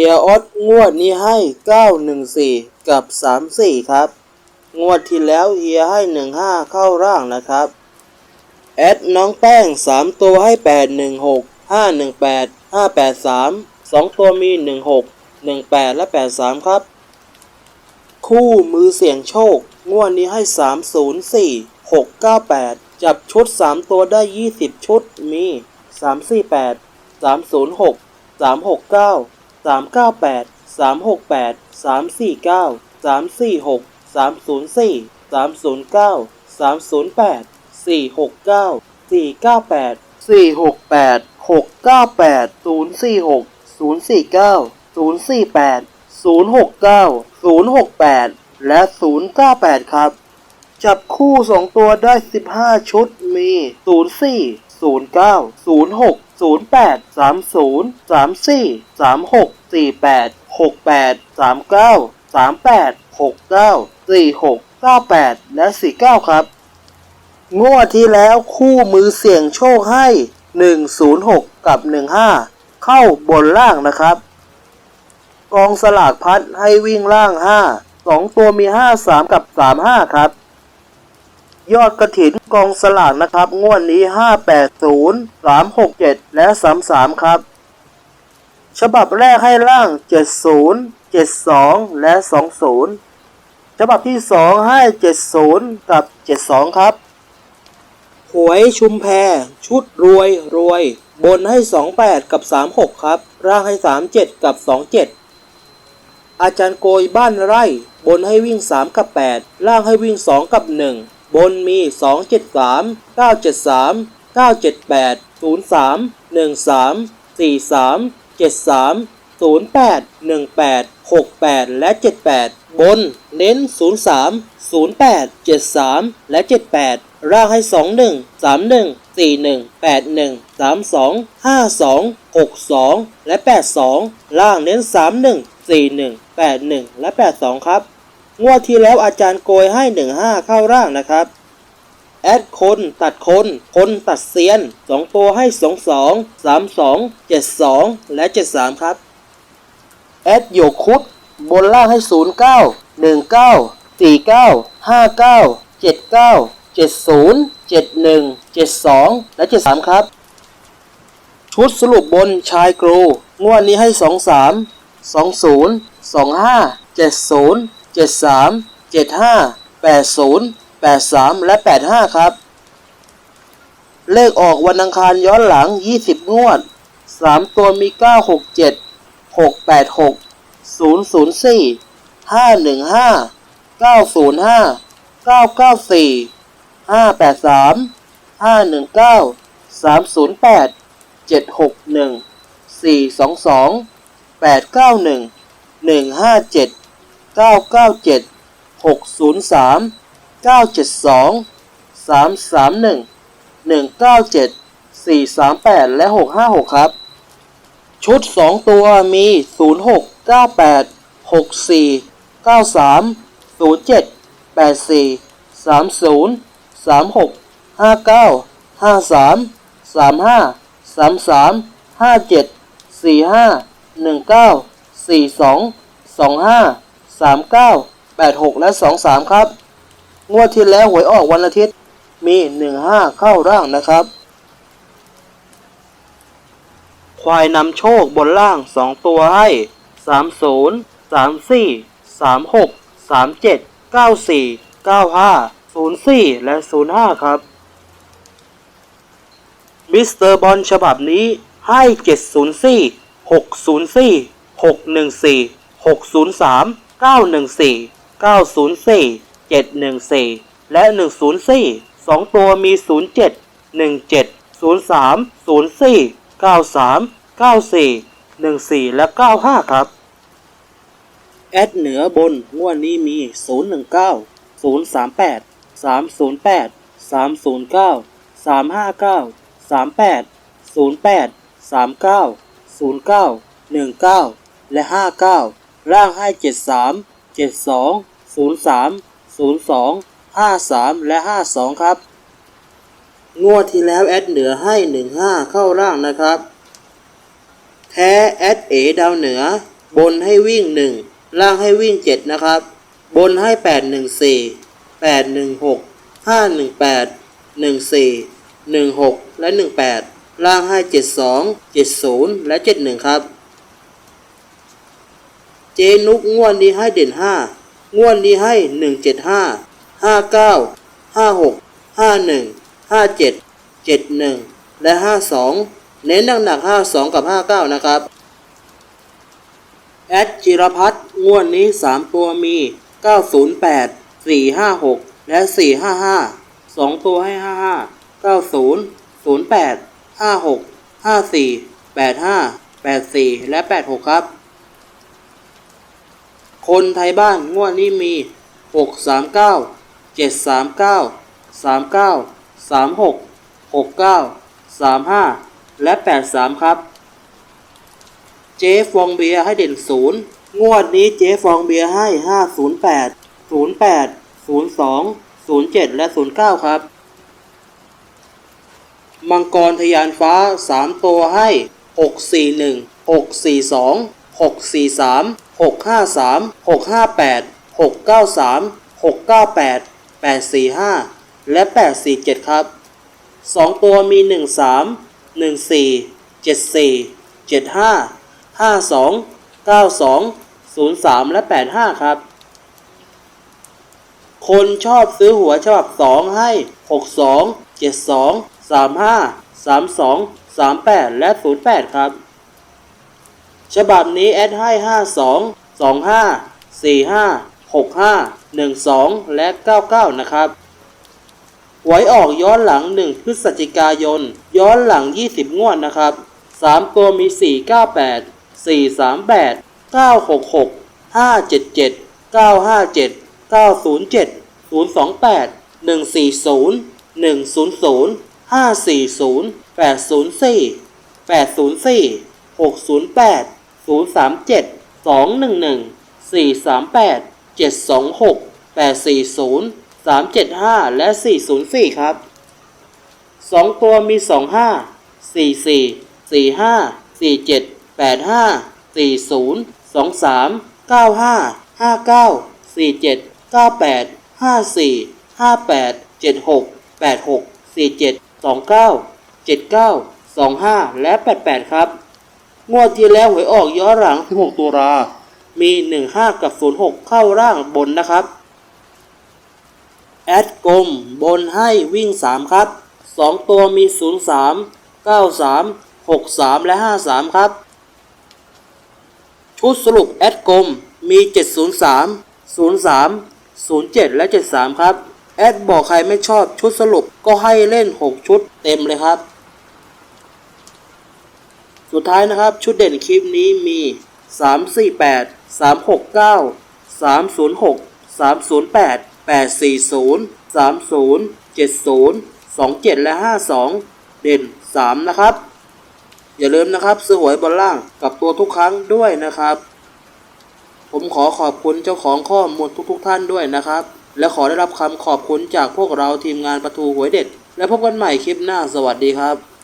ฮียออสงวดนี้ให้ 914 กับ 34 ครับ งวดที่แล้วเฮียให้ 15 เข้าร่างนะครับ แอดน้องแป้ง 3 ตัวให้ 816 518 583 2 ตัวมี 16 18 และ 83 ครับ คู่มือเสี่ยงโชค งวดนี้ให้ 304 698 จับชุด 3 ตัวได้ 20 ชุดมี 348 306 369 398 368 349 346 304 309 308 469 498 468 698 046 049 048 069 068 และ 098 ครับ จับคู่ 2 ตัวได้ 15 ชุดมี 04 09 06 08 30 34 36 48 68 39 38 69 46 98 และ 49 ครับ งวดที่แล้วคู่มือเสี่ยงโชคให้ 106 กับ 15 เข้าบนล่างนะครับ กองสลากพัดให้วิ่งล่าง 5 2 ตัวมี 53 กับ 35 ครับ ยอดกระถินกองสลากนะครับ งวดนี้ 580 367 และ 33 ครับ ฉบับแรกให้ล่าง 70 72 และ 20 ฉบับที่ 2 ให้ 70 กับ 72 ครับ หวยชุมแพ ชุดรวยรวย บนให้ 28 กับ 36 ครับ ร่างให้ 37 กับ 27อาจารย์โกยบ้านไร่ บนให้วิ่ง 3 กับ 8 ล่างให้วิ่ง 2 กับ 1 บนมี 273 973 978 03 13 43 73 08 18 68 และ 78 บนเน้น 03 08 73 และ 78 ร่างให้ 21 31 41 81 32 52 62 และ 82 ล่างเน้น 31 41 81 และ 82 ครับ งวดที่แล้วอาจารย์โกยให้15เข้าร่างนะครับ แอดคนตัดคนคนตัดเซียน2ตัวให้22 32 72และ73ครับ แอดโยคุดบนล่างให้09 19 49 59 79 70 71 72และ73ครับ ชุดสรุปบนชายกรูงวดนี้ให้23 20 25 70 73 75 80 83 และ 85 ครับ เลขออกวันอังคารย้อนหลัง 20 งวด 3 ตัวมี 967 686 004 515 905 994 583 519 308 761 422 891 157 997 603 972 331 197 438 และ 656 ครับ ชุด 2 ตัวมี 06 98 64 93 07 84 30 36 59 53 35 33 57 45 19 42 25 39 86 และ 23 ครับ งวดที่แล้วหวยออกวันอาทิตย์มี 15 เข้าร่างนะครับ ควายนำโชคบนล่าง 2 ตัวให้ 30 34 36 37 94 95 04 และ 05 ครับ มิสเตอร์บอลฉบับนี้ให้ 704 604 614 603 914 904 714 และ 104 2 ตัวมี 07 17 03 04 93 94 14 และ 95 ครับ แอดเหนือบนงวดนี้มี 019 038 308 309 359 38 08 39 09 19 และ 59 ร่างให้ 73 72 03 02 53 และ 52 ครับ งวดที่แล้วแอดเหนือให้ 15 เข้าร่างนะครับ แท้แอดเอดาวเหนือ บนให้วิ่งหนึ่งล่างให้วิ่งเจ็ดนะครับ บนให้แปดหนึ่งสี่แปดหนึ่งหกห้าหนึ่งแปดหนึ่งสี่หนึ่งหกและหนึ่งแปดล่างให้เจ็ดสองเจ็ดศูนย์และเจ็ดหนึ่งครับ เจนุกงวดนี้ให้เด่นห้างวดนี้ให้หนึ่งเจ็ดห้าห้าเก้าห้าหกห้าหนึ่งห้าเจ็ดเจ็ดหนึ่งและห้าสองเน้นหนักๆห้าสองกับห้าเก้านะครับแอดจิรพัฒน์งวดนี้3ตัวมี908 456และ455 2ตัวให้55 90 08 56 54 85 84และ86ครับคนไทยบ้านงวดนี้มี639 739 39 36 69 35และ83ครับเจ๊ฟองเบียร์ให้เด่นศูนย์งวดนี้เจ๊ฟองเบียร์ให้ห้าศูนย์แปดศูนย์แปดสองศูนย์เจ็ดและศูนย์เก้าครับ มังกรทยานฟ้าสามตัวให้หกสี่หนึ่งหกสี่สองหกสี่สามหกห้าสามหกห้าแปดหกเก้าสามหกเก้าแปดแปดสี่ห้าและแปดสี่เจ็ดครับสองตัวมีหนึ่งสามหนึ่งสี่ เจ็ดสี่เจ็ดห้าห้าสองเก้าสองศูนย์สามและแปดห้าครับ คนชอบซื้อหัวฉบับสองให้หกสองเจ็ดสองสามห้าสามสองสามแปดและศูนย์แปดครับ ฉบับนี้แอดให้ห้าสองสองห้าสี่ห้าหกห้าหนึ่งสองและเก้าเก้านะครับหวยออกย้อนหลัง 1 พฤศจิกายน ย้อนหลัง 20 งวดนะครับ 3 ตัวมี 498 438 966 577 957 907 028 140 100 540 804 804 608 037 211 438 726 840 375 และ 404 ครับ 2 ตัวมี 25 44 45 47 85 40 23 95 59 47 98 54 58 76 86 47 29 79 25 และ 88 ครับ งวดที่แล้วหวยออกย้อนหลัง 16 ตุลา มี 15 กับ 06 เข้าร่างบนนะครับ แอดกลมบนให้วิ่ง 3 ครับ 2 ตัวมี 03 93 63 และ 53 ครับ ชุดสรุปแอดกลมมี 703 03 07 และ 73 ครับ แอดบอกใครไม่ชอบชุดสรุปก็ให้เล่น 6 ชุดเต็มเลยครับ สุดท้ายนะครับชุดเด่นคลิปนี้มี 348 369 306 308 840 30 70 27 และ 52 เด่น 3 นะครับ อย่าลืมนะครับซื้อหวยบนล่างกับตัวทุกครั้งด้วยนะครับ ผมขอขอบคุณเจ้าของข้อมูลทุกๆทท่านด้วยนะครับ และขอได้รับคำขอบคุณจากพวกเราทีมงานประตูหวยเด็ด และพบกันใหม่คลิปหน้าสวัสดีครับ